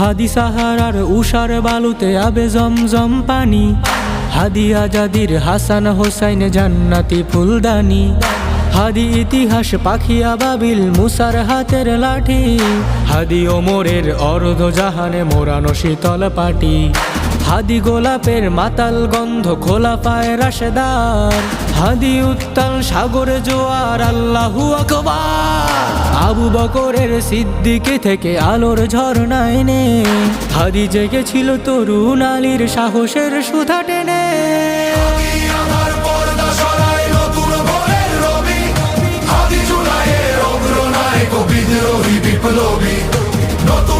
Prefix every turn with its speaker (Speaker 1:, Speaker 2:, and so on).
Speaker 1: হাদি সাহারার উষার বালুতে আবে জমজম পানি। হাদি আজাদির হাসান হোসাইন জান্নাতি ফুলদানি। হাদি ইতিহাস পাখিয়া বাবিল মুসার হাতের লাঠি। হাদি ওমরের অর্ধ জাহানে মোরানো শীতল পাটি। হাদি গোলাপের মাতাল গন্ধ খোলা পায় রাশেদার। হাদি উত্তাল সাগরে জোয়ার আল্লাহু আকবার। আবু বকরের সিদ্দিকে থেকে আলোর ঝর্ণায় নে হাদি জেগেছিল তরুণ আলীর সাহসের সুধা টেনে।
Speaker 2: বিপ্লবী, নতুন